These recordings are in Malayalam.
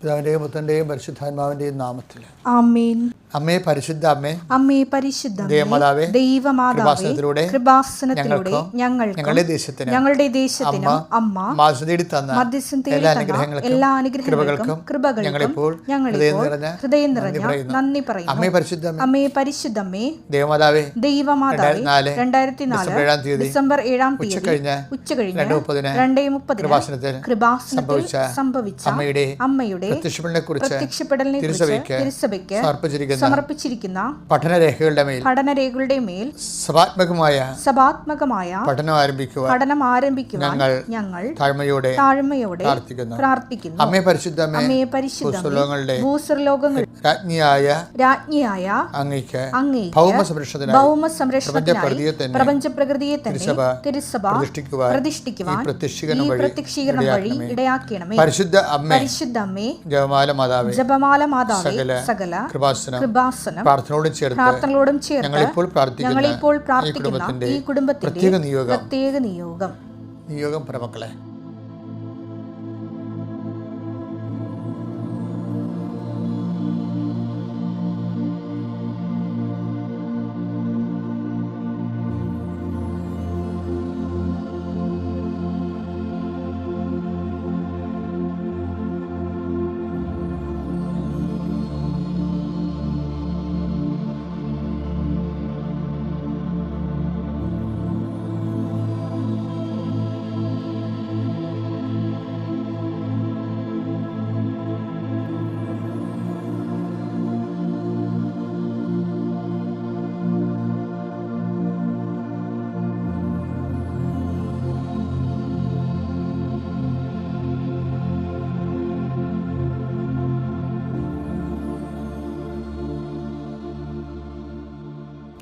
പിതാവിന്റെയും പുത്രന്റെയും പരിശുദ്ധാത്മാവിന്റെയും നാമത്തിൽ. ആമേൻ. അമ്മേ പരിശുദ്ധ അമ്മേ അമ്മേ പരിശുദ്ധ ദേവമാതാവേ ദൈവമാതാവേ കൃപാസനത്തിലൂടെ ഞങ്ങൾക്ക് ഞങ്ങളുടെ ദേശത്തിന് ഞങ്ങളുടെ ദേശത്തിന് അമ്മ മാസം തന്ന മധ്യസ്ഥം എല്ലാ അനുഗ്രഹങ്ങൾക്കും എല്ലാ അനുഗ്രഹങ്ങൾക്കും കൃപകൾക്കും ഞങ്ങൾ ഞങ്ങളിപ്പോൾ ഹൃദയം നിറഞ്ഞ ഹൃദയം നിറഞ്ഞ നന്ദി പറയുന്നു. അമ്മേ പരിശുദ്ധ അമ്മേ പരിശുദ്ധമ്മേ ദേവമാതാവേ ദൈവമാതാവേ രണ്ടായിരത്തി നാല് തീയതി ഡിസംബർ ഏഴാം തീയതി ഉച്ച കഴിഞ്ഞ് രണ്ട് മുപ്പതിന് രണ്ടേ മുപ്പതിന് കൃപാസനത്തിൽ കൃപാസനത്തിൽ സംഭവിച്ച അമ്മയുടെ അമ്മയുടെ പ്രത്യക്ഷപ്പെടലിനെ തിരുസഭയ്ക്ക് സമർപ്പിച്ചിരിക്കുന്ന പഠനരേഖകളുടെ മേൽ പഠനരേഖകളുടെ മേൽ സഭാത്മകമായ സഭാത്മകമായ പഠനം ആരംഭിക്കുവാൻ പഠനം ആരംഭിക്കുവാൻ ഞങ്ങൾ ഞങ്ങൾ താഴ്മയോടെ താഴ്മയോടെ പ്രാർത്ഥിക്കുന്നു. പ്രാർത്ഥിക്കുന്നു. അമ്മേ പരിശുദ്ധ അമ്മേ അമ്മയെ പരിശുദ്ധങ്ങളുടെ രാജ്ഞിയായ രാജ്ഞിയായ അങ്ങയ്ക്ക് ഭൗമ ഭൗമ സംരക്ഷണത്തിനായി പ്രപഞ്ച പ്രകൃതിയെ തന്നെ തിരുസഭ പ്രതിഷ്ഠിക്കുവാൻ പ്രതിഷ്ഠിക്കുവാൻ പ്രത്യക്ഷീകരണം വഴി ഇടയാക്കണമേ. പരിശുദ്ധ അമ്മേ പരിശുദ്ധ അമ്മേ ജപമാല മാതാവേ ജപമാല മാതാവേ സകല കൃപാസനം കൃപാസനം പ്രാർത്ഥനയോടും ചേർത്ത് പ്രാർത്ഥനകളോടും ചേർത്ത് ഞങ്ങളിപ്പോൾ പ്രാർത്ഥിക്കുന്ന ഞങ്ങളിപ്പോൾ ഈ പ്രാർത്ഥിക്കുന്ന ഈ കുടുംബത്തിന്റെ പ്രത്യേക നിയോഗം. പ്രത്യേക നിയോഗം. നിയോഗം പ്രമക്കളെ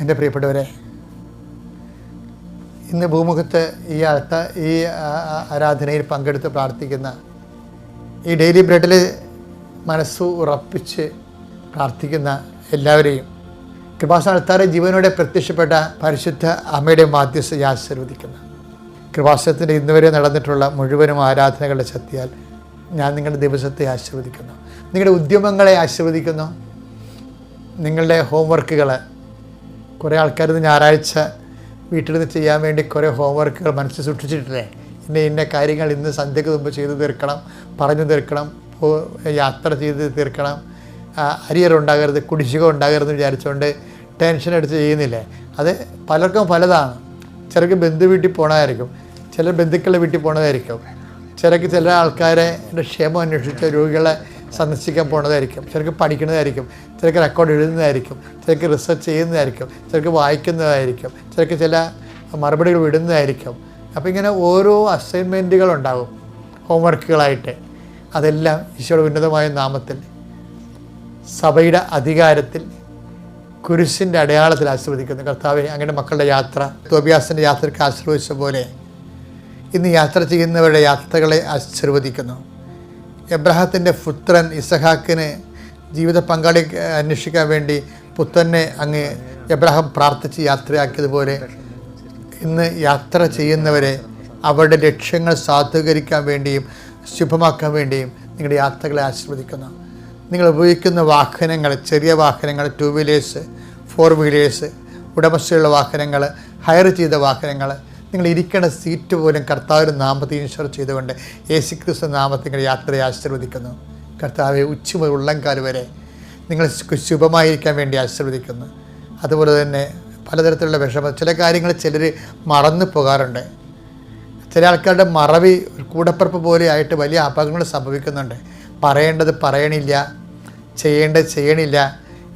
എന്റെ പ്രിയപ്പെട്ടവരെ ഇന്ന് ഭൂമുഖത്ത് ഈ അർത്ഥ ഈ ആരാധനയിൽ പങ്കെടുത്ത് പ്രാർത്ഥിക്കുന്ന ഈ ഡെയിലി ബ്രെഡിൽ മനസ്സ് ഉറപ്പിച്ച് പ്രാർത്ഥിക്കുന്ന എല്ലാവരെയും കൃപാസനത്താറെ ജീവനോടെ പ്രത്യക്ഷപ്പെട്ട പരിശുദ്ധ അമ്മയുടെ മാധ്യസ്ഥ ആശീർവദിക്കുന്നു. കൃപാസനത്തിന്റെ ഇന്നുവരെ നടന്നിട്ടുള്ള മുഴുവനും ആരാധനകളുടെ ശക്തിയാൽ ഞാൻ നിങ്ങളുടെ ദിവസത്തെ ആശീർവദിക്കുന്നു. നിങ്ങളുടെ ഉദ്യമങ്ങളെ ആശീർവദിക്കുന്നു. നിങ്ങളുടെ ഹോംവർക്കുകൾ കുറേ ആൾക്കാർ ഇത് ഞായറാഴ്ച വീട്ടിൽ നിന്ന് ചെയ്യാൻ വേണ്ടി കുറേ ഹോംവർക്കുകൾ മനസ്സിൽ സൂക്ഷിച്ചിട്ടില്ലേ? ഇന്ന ഇന്ന കാര്യങ്ങൾ ഇന്ന് സന്ധ്യക്ക് മുമ്പ് ചെയ്ത് തീർക്കണം പറഞ്ഞു തീർക്കണം യാത്ര ചെയ്ത് തീർക്കണം. അരിയർ ഉണ്ടാകരുത് കുടിശ്ശിക ഉണ്ടാകരുത് വിചാരിച്ചുകൊണ്ട് ടെൻഷൻ അടിച്ച് ചെയ്യുന്നില്ലേ? അത് പലർക്കും പലതാണ്. ചിലർക്ക് ബന്ധു വീട്ടിൽ പോകണമായിരിക്കും ചിലർ ബന്ധുക്കളുടെ വീട്ടിൽ പോകണതായിരിക്കും ചിലർക്ക് ചില ആൾക്കാരെ ക്ഷേമം അന്വേഷിച്ച രോഗികളെ സന്ദർശിക്കാൻ പോണതായിരിക്കും. ചിലർക്ക് പഠിക്കുന്നതായിരിക്കും. ചിലർക്ക് റെക്കോർഡ് എഴുതുന്നതായിരിക്കും. ചിലർക്ക് റിസർച്ച് ചെയ്യുന്നതായിരിക്കും. ചിലർക്ക് വായിക്കുന്നതായിരിക്കും. ചിലർക്ക് ചില മറുപടികൾ വിടുന്നതായിരിക്കും. അപ്പോൾ ഇങ്ങനെ ഓരോ അസൈൻമെന്റുകൾ ഉണ്ടാകും ഹോംവർക്കുകളായിട്ട് അതെല്ലാം ഈശോയുടെ ഉന്നതമായ നാമത്തിൽ. സഭയുടെ അധികാരത്തിൽ. കുരിശിന്റെ അടയാളത്തിൽ ആശീർവദിക്കുന്നു. കർത്താവെ അങ്ങനെ മക്കളുടെ യാത്ര തോബിയാസിന്റെ യാത്രയ്ക്ക് ആശീർവദിച്ച പോലെ ഇന്ന് യാത്ര ചെയ്യുന്നവരുടെ യാത്രകളെ ആശീർവദിക്കുന്നു. എബ്രഹത്തിന്റെ പുത്രൻ ഇസഹാക്കിന് ജീവിത പങ്കാളി അന്വേഷിക്കാൻ വേണ്ടി പുത്രനെ അങ്ങ് എബ്രഹാം പ്രാർത്ഥിച്ച് യാത്രയാക്കിയതുപോലെ ഇന്ന് യാത്ര ചെയ്യുന്നവരെ അവരുടെ ലക്ഷ്യങ്ങൾ സാധൂകരിക്കാൻ വേണ്ടിയും ശുഭമാക്കാൻ വേണ്ടിയും നിങ്ങളുടെ യാത്രകളെ ആശീർവദിക്കുന്നു. നിങ്ങൾ ഉപയോഗിക്കുന്ന വാഹനങ്ങൾ ചെറിയ വാഹനങ്ങൾ ടു വീലേഴ്സ് ഫോർ വീലേഴ്സ് ഉടമസ്ഥയുള്ള വാഹനങ്ങൾ ഹയർ ചെയ്ത വാഹനങ്ങൾ നിങ്ങൾ ഇരിക്കേണ്ട സീറ്റ് പോലും കർത്താവിന്റെ നാമത്തെ ഇൻഷുർ ചെയ്തുകൊണ്ട് യേശു ക്രിസ്തു നാമത്തിൽ യാത്രയെ ആശീർവദിക്കുന്നു. കർത്താവെ ഉച്ച മുതൽ ഉള്ളംകാൽ വരെ നിങ്ങൾ ശുഭമായിരിക്കാൻ വേണ്ടി ആശീർവദിക്കുന്നു. അതുപോലെ തന്നെ പലതരത്തിലുള്ള വിഷമം ചില കാര്യങ്ങൾ ചിലർ മറന്നു പോകാറുണ്ട്. ചില ആൾക്കാരുടെ മറവി പോലെ ആയിട്ട് വലിയ അപകടങ്ങൾ സംഭവിക്കുന്നുണ്ട്. പറയേണ്ടത് പറയണില്ല ചെയ്യേണ്ടത് ചെയ്യണില്ല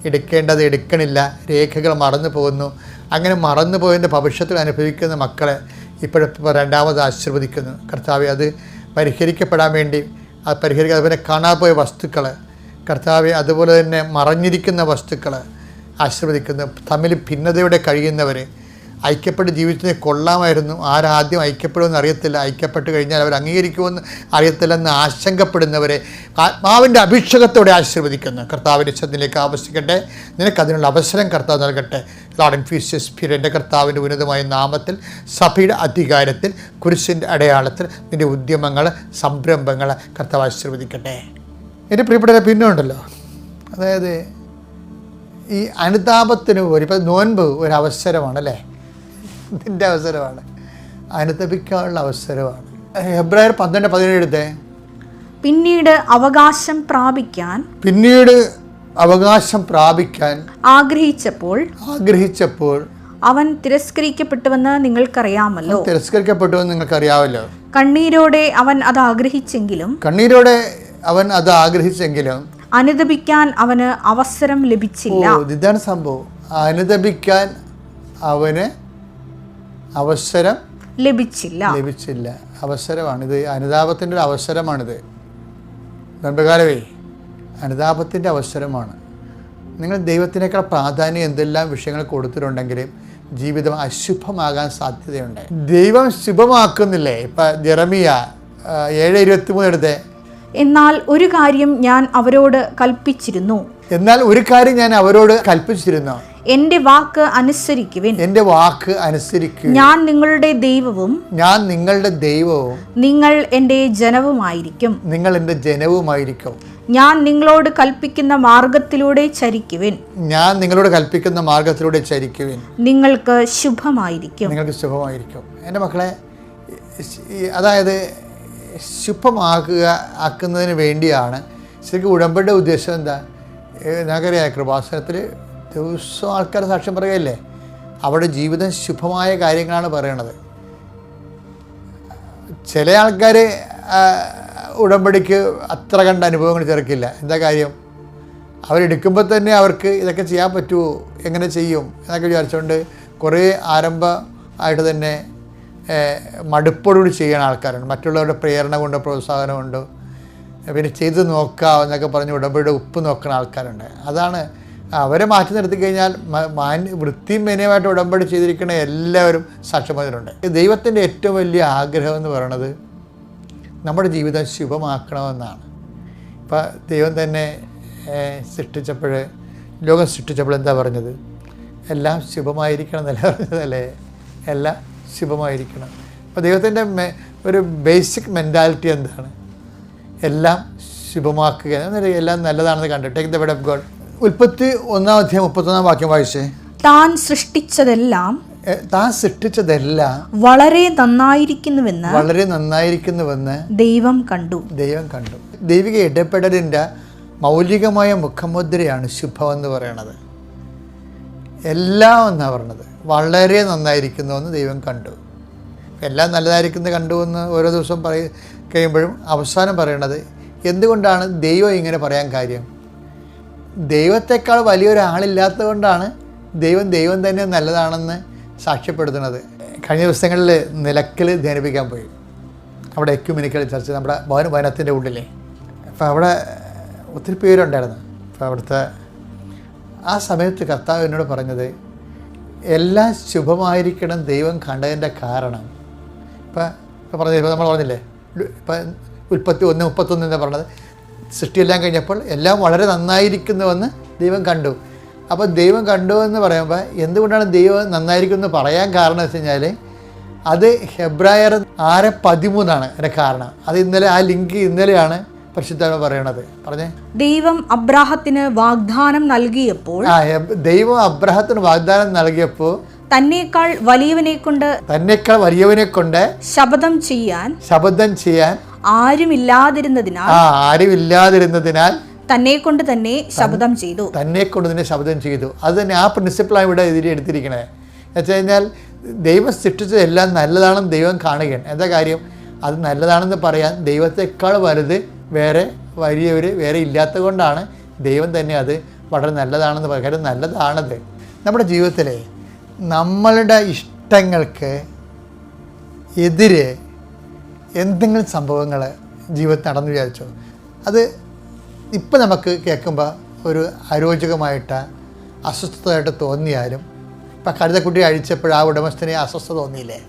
എടുക്കേണ്ടത് എടുക്കണില്ല. രേഖകൾ മറന്നു പോകുന്നു. അങ്ങനെ മറന്നു പോയതിന്റെ ഭവിഷ്യത്തിൽ അനുഭവിക്കുന്ന മക്കളെ ഇപ്പോഴിപ്പോൾ രണ്ടാമത് ആശീർവദിക്കുന്നു. കർത്താവ് അത് പരിഹരിക്കപ്പെടാൻ വേണ്ടി അത് പരിഹരിക്കുക അതുപോലെ കാണാപോയ വസ്തുക്കൾ കർത്താവ് അതുപോലെ തന്നെ മറഞ്ഞിരിക്കുന്ന വസ്തുക്കൾ ആശീർവദിക്കുന്നു. തമ്മിൽ ഭിന്നതയോടെ കഴിയുന്നവർ ഐക്യപ്പെട്ട് ജീവിച്ചതിനെ കൊള്ളാമായിരുന്നു. ആരാദ്യം ഐക്യപ്പെടുമെന്ന് അറിയത്തില്ല. ഐക്യപ്പെട്ട് കഴിഞ്ഞാൽ അവർ അംഗീകരിക്കുമെന്ന് അറിയത്തില്ലെന്ന് ആശങ്കപ്പെടുന്നവരെ ആത്മാവിന്റെ അഭിഷേകത്തോടെ ആശീർവദിക്കുന്നു. കർത്താവിന്റെ ശ്രദ്ധയിലേക്ക് ആവശ്യിക്കട്ടെ. നിനക്ക് അതിനുള്ള അവസരം കർത്താവ് നൽകട്ടെ. ലോഡ് ആൻഡ് ഫീസ് സ്പിരിറ്റ് എന്റെ കർത്താവിന്റെ ഉന്നതമായ നാമത്തിൽ സഭയുടെ അധികാരത്തിൽ കുരിശിന്റെ അടയാളത്തിൽ നിന്റെ ഉദ്യമങ്ങൾ സംരംഭങ്ങൾ കർത്താവ് ആശീർവദിക്കട്ടെ. എന്റെ പ്രിയപ്പെട്ട പിന്നുണ്ടല്ലോ അതായത് ഈ അനുതാപത്തിന് ഒരു നോൻപ് ഒരു അവസരമാണ് ഇതിന്റെ അവസരമാണ്. അനുദപിക്കാനുള്ള അവസരമാണ്. ഫെബ്രുവരി പന്ത്രണ്ട് പതിനേഴത്തെ പിന്നീട് അവകാശം പ്രാപിക്കാൻ പിന്നീട് അവകാശം പ്രാപിക്കാൻ ആഗ്രഹിച്ചപ്പോൾ ആഗ്രഹിച്ചപ്പോൾ അവൻ തിരസ്കരിക്കപ്പെട്ടുവെന്ന് നിങ്ങൾക്കറിയാമല്ലോ. തിരസ്കരിക്കപ്പെട്ടുവെന്ന് നിങ്ങൾക്കറിയാമല്ലോ. കണ്ണീരോടെ അവൻ അത് ആഗ്രഹിച്ചെങ്കിലും കണ്ണീരോടെ അവൻ അത് ആഗ്രഹിച്ചെങ്കിലും അനുദപിക്കാൻ അവന് അവസരം ലഭിച്ചില്ല. ഇതാണ് സംഭവം. അനുദപിക്കാൻ അവന് അവസരം ലഭിച്ചില്ല. ലഭിച്ചില്ല. അവസരമാണിത്. അനുതാപത്തിന്റെ ഒരു അവസരമാണിത്. ഗർഭകാലമേ അനുതാപത്തിന്റെ അവസരമാണ്. നിങ്ങൾ ദൈവത്തിനേക്കാൾ പ്രാധാന്യം എന്തെല്ലാം വിഷയങ്ങൾ കൊടുത്തിട്ടുണ്ടെങ്കിലും ജീവിതം അശുഭമാകാൻ സാധ്യതയുണ്ട്. ദൈവം ശുഭമാക്കുന്നില്ലേ? ഇപ്പം ജെറമിയ ഏഴ് ഇരുപത്തി മൂന്ന് എടുത്തേ. എന്നാൽ ഒരു കാര്യം ഞാൻ അവരോട് കൽപ്പിച്ചിരുന്നു. എന്നാൽ ഒരു കാര്യം ഞാൻ അവരോട് കൽപ്പിച്ചിരുന്നു. എന്റെ വാക്ക് അനുസരിക്കുവിൻ. എന്റെ വാക്ക് അനുസരിക്കുക ഞാൻ നിങ്ങളുടെ ദൈവവും ഞാൻ നിങ്ങളുടെ ദൈവവും നിങ്ങൾ എന്റെ ജനവുമായിരിക്കും. നിങ്ങൾ എന്റെ ജനവുമായിരിക്കും. ഞാൻ നിങ്ങളോട് കൽപ്പിക്കുന്ന മാർഗത്തിലൂടെ ചരിക്കുവിൻ. ഞാൻ നിങ്ങളോട് കൽപ്പിക്കുന്ന മാർഗത്തിലൂടെ ചരിക്കുവിൻ. നിങ്ങൾക്ക് ശുഭമായിരിക്കും. നിങ്ങൾക്ക് ശുഭമായിരിക്കും. എന്റെ മക്കളെ അതായത് ശുഭമാക്കുക ആക്കുന്നതിന് വേണ്ടിയാണ് ശരിക്കും ഉടമ്പടിയുടെ ഉദ്ദേശം എന്താ? നഗരയായ ഞങ്ങൾക്കറിയാം കൃപാസനത്തിൽ ദിവസവും ആൾക്കാർ സാക്ഷ്യം പറയുകയല്ലേ? അവരുടെ ജീവിതം ശുഭമായ കാര്യങ്ങളാണ് പറയണത്. ചില ആൾക്കാർ ഉടമ്പടിക്ക് അത്ര കണ്ട അനുഭവങ്ങൾ ചേർക്കില്ല. എന്താ കാര്യം? അവരെടുക്കുമ്പോൾ തന്നെ അവർക്ക് ഇതൊക്കെ ചെയ്യാൻ പറ്റുമോ എങ്ങനെ ചെയ്യും? എന്നൊക്കെ വിചാരിച്ചുകൊണ്ട് കുറേ ആരംഭ ആയിട്ട് തന്നെ മടുപ്പോടുകൂടി ചെയ്യുന്ന ആൾക്കാരുണ്ട് മറ്റുള്ളവരുടെ പ്രേരണ കൊണ്ട് പ്രോത്സാഹനം കൊണ്ടോ പിന്നെ ചെയ്ത് നോക്കാം എന്നൊക്കെ പറഞ്ഞ് ഉടമ്പടിയുടെ ഉപ്പ് നോക്കുന്ന ആൾക്കാരുണ്ട്. അതാണ് അവരെ മാറ്റി നിർത്തി കഴിഞ്ഞാൽ മാന്യ വൃത്തിയും മെനയുമായിട്ട് ഉടമ്പടി ചെയ്തിരിക്കുന്ന എല്ലാവരും സാക്ഷ്യമാതിരുണ്ട് ദൈവത്തിന്റെ ഏറ്റവും വലിയ ആഗ്രഹം എന്ന് പറയുന്നത് നമ്മുടെ ജീവിതം ശുഭമാക്കണമെന്നാണ്. ഇപ്പം ദൈവം തന്നെ സൃഷ്ടിച്ചപ്പോൾ ലോകം സൃഷ്ടിച്ചപ്പോൾ എന്താ പറഞ്ഞത്? എല്ലാം ശുഭമായിരിക്കണം എന്നല്ല പറഞ്ഞതല്ലേ? എല്ലാം ശുഭമായിരിക്കണം. അപ്പോൾ ദൈവത്തിന്റെ ഒരു ബേസിക് മെന്റാലിറ്റി എന്താണ്? എല്ലാം ശുഭമാക്കുക. എല്ലാം നല്ലതാണെന്ന് കണ്ടു. Take the word of God ഉൽപ്പത്തി ഒന്നാം അധ്യായം മുപ്പത്തൊന്നാം വാക്യം വായിച്ചേ. താൻ സൃഷ്ടിച്ചതെല്ലാം താൻ സൃഷ്ടിച്ചതെല്ലാം വളരെ നന്നായിരിക്കുന്നുവെന്ന് വളരെ നന്നായിരിക്കുന്നുവെന്ന് ദൈവം കണ്ടു. ദൈവം കണ്ടു. ദൈവിക ഇടപെടലിന്റെ മൗലികമായ മുഖമുദ്രയാണ് ശുഭം എന്ന് പറയണത്. എല്ലാം എന്നാണ് പറഞ്ഞത്? വളരെ നന്നായിരിക്കുന്നുവെന്ന് ദൈവം കണ്ടു. എല്ലാം നല്ലതായിരിക്കുന്നു കണ്ടു എന്ന് ഓരോ ദിവസം പറയ കഴിയുമ്പോഴും അവസാനം പറയണത് എന്തുകൊണ്ടാണ് ദൈവം ഇങ്ങനെ പറയാൻ കാര്യം? ദൈവത്തെക്കാൾ വലിയൊരാളില്ലാത്തത് കൊണ്ടാണ് ദൈവം ദൈവം തന്നെ നല്ലതാണെന്ന് സാക്ഷ്യപ്പെടുത്തുന്നത്. കഴിഞ്ഞ ദിവസങ്ങളിൽ നിലക്കൽ ധ്യാനിപ്പിക്കാൻ പോയി. അവിടെ എക്യുമിനിക്കൽ ചർച്ച് നമ്മുടെ ഭവന വനത്തിന്റെ ഉള്ളിലേ. അപ്പോൾ അവിടെ ഒത്തിരി പേരുണ്ടായിരുന്നു. അപ്പോൾ അവിടുത്തെ ആ സമയത്ത് കർത്താവ് എന്നോട് പറഞ്ഞത് എല്ലാം ശുഭമായിരിക്കണം ദൈവം കണ്ടതിന്റെ കാരണം. ഇപ്പം ഇപ്പം പറഞ്ഞ ഇപ്പം നമ്മൾ പറഞ്ഞില്ലേ ഇപ്പം ഉൽപ്പത്തി ഒന്ന് മുപ്പത്തൊന്ന് എന്താ പറഞ്ഞത് സൃഷ്ടിയെല്ലാം കഴിഞ്ഞപ്പോൾ എല്ലാം വളരെ നന്നായിരിക്കുന്നുവെന്ന് ദൈവം കണ്ടു. അപ്പോൾ ദൈവം കണ്ടു എന്ന് പറയുമ്പോൾ എന്തുകൊണ്ടാണ് ദൈവം നന്നായിരിക്കുമെന്ന് പറയാൻ കാരണം വെച്ച് കഴിഞ്ഞാൽ അത് ഹെബ്രായർ ആറ് പതിമൂന്നാണ് അതിന്റെ കാരണം. അത് ഇന്നലെ ആ ലിങ്ക് ഇന്നലെയാണ് പരിശുദ്ധ പറയണത്. പറഞ്ഞേ. ദൈവം അബ്രാഹത്തിന് വാഗ്ദാനം നൽകിയപ്പോൾ ആ ദൈവം അബ്രാഹത്തിന് വാഗ്ദാനം നൽകിയപ്പോൾ തന്നേക്കാൾ വലിയവനെ കൊണ്ട് തന്നെക്കാൾ വലിയവനെ കൊണ്ട് ശപഥം ചെയ്യാൻ ശബദം ചെയ്യാൻ ആരുമില്ലാതിരുന്നതിനാൽ ആ ആരുമില്ലാതിരുന്നതിനാൽ തന്നെ കൊണ്ട് തന്നെ ശബ്ദം ചെയ്തു. തന്നെ കൊണ്ട് തന്നെ ശബ്ദം ചെയ്തു. അത് തന്നെ ആ പ്രിൻസിപ്പിളാണ് ഇവിടെ ഇതിൽ എടുത്തിരിക്കണേ. എന്ന് വെച്ച് കഴിഞ്ഞാൽ ദൈവം സൃഷ്ടിച്ചത് എല്ലാം നല്ലതാണെന്ന് ദൈവം കാണുകയാണ്. എന്താ കാര്യം? അത് നല്ലതാണെന്ന് പറയാൻ ദൈവത്തെക്കാൾ വലുത് വേറെ വലിയവർ വേറെ ഇല്ലാത്തത് കൊണ്ടാണ് ദൈവം തന്നെ അത് വളരെ നല്ലതാണെന്ന് പറയാൻ കാര്യം നല്ലതാണത്. നമ്മുടെ ജീവിതത്തിലെ നമ്മളുടെ ഇഷ്ടങ്ങൾക്ക് എതിരെ എന്തെങ്കിലും സംഭവങ്ങൾ ജീവിതത്തിൽ നടന്നു വിചാരിച്ചോ. അത് ഇപ്പം നമുക്ക് കേൾക്കുമ്പോൾ ഒരു അരോചകമായിട്ട് അസ്വസ്ഥതയായിട്ട് തോന്നിയാലും ഇപ്പം കഴുതക്കുട്ടി അഴിച്ചപ്പോൾ ആ ഉടമസ്ഥനെ അസ്വസ്ഥത തോന്നിയില്ലേ?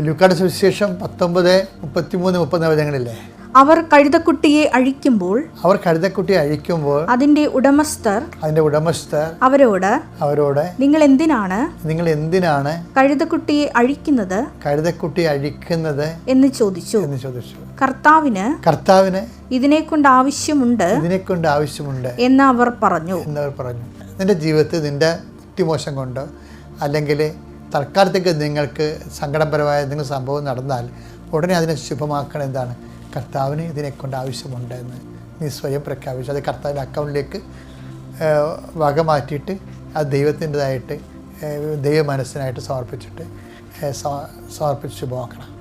ലുക്കാട് സുവിശേഷം പത്തൊമ്പത് മുപ്പത്തിമൂന്ന് മുപ്പത്തിനാല് നവജങ്ങളില്ലേ അവർ കഴുതക്കുട്ടിയെ അഴിക്കുമ്പോൾ അവർ കഴുതക്കുട്ടി അഴിക്കുമ്പോൾ അതിന്റെ ഉടമസ്ഥർ അതിന്റെ ഉടമസ്ഥർ അവരോട് അവരോട് നിങ്ങൾ എന്തിനാണ് നിങ്ങൾ എന്തിനാണ് കഴുതക്കുട്ടിയെ അഴിക്കുന്നത്? കഴുതക്കുട്ടി അഴിക്കുന്നത് എന്ന് ചോദിച്ചു. എന്ന് ചോദിച്ചു. കർത്താവിന് കർത്താവിന് ഇതിനെ കൊണ്ട് ആവശ്യമുണ്ട് ഇതിനെ കൊണ്ട് ആവശ്യമുണ്ട് എന്ന് അവർ പറഞ്ഞു. എന്നവർ പറഞ്ഞു. നിന്റെ ജീവിതത്തിൽ നിന്റെ കുട്ടിമോശം കൊണ്ട് അല്ലെങ്കിൽ തൽക്കാലത്തേക്ക് നിങ്ങൾക്ക് സങ്കടപരമായ എന്തെങ്കിലും സംഭവം നടന്നാൽ ഉടനെ അതിനെ ശുഭമാക്കണം എന്താണ്? കർത്താവിന് ഇതിനെക്കൊണ്ട് ആവശ്യമുണ്ട് എന്ന് നീ സ്വയം പ്രഖ്യാപിച്ചു. അത് കർത്താവിന്റെ അക്കൗണ്ടിലേക്ക് വക മാറ്റിയിട്ട് അത് ദൈവത്തിന്റെതായിട്ട് ദൈവ മനസ്സിനായിട്ട് സമർപ്പിച്ചിട്ട് സമർപ്പിച്ചു പോക്കണം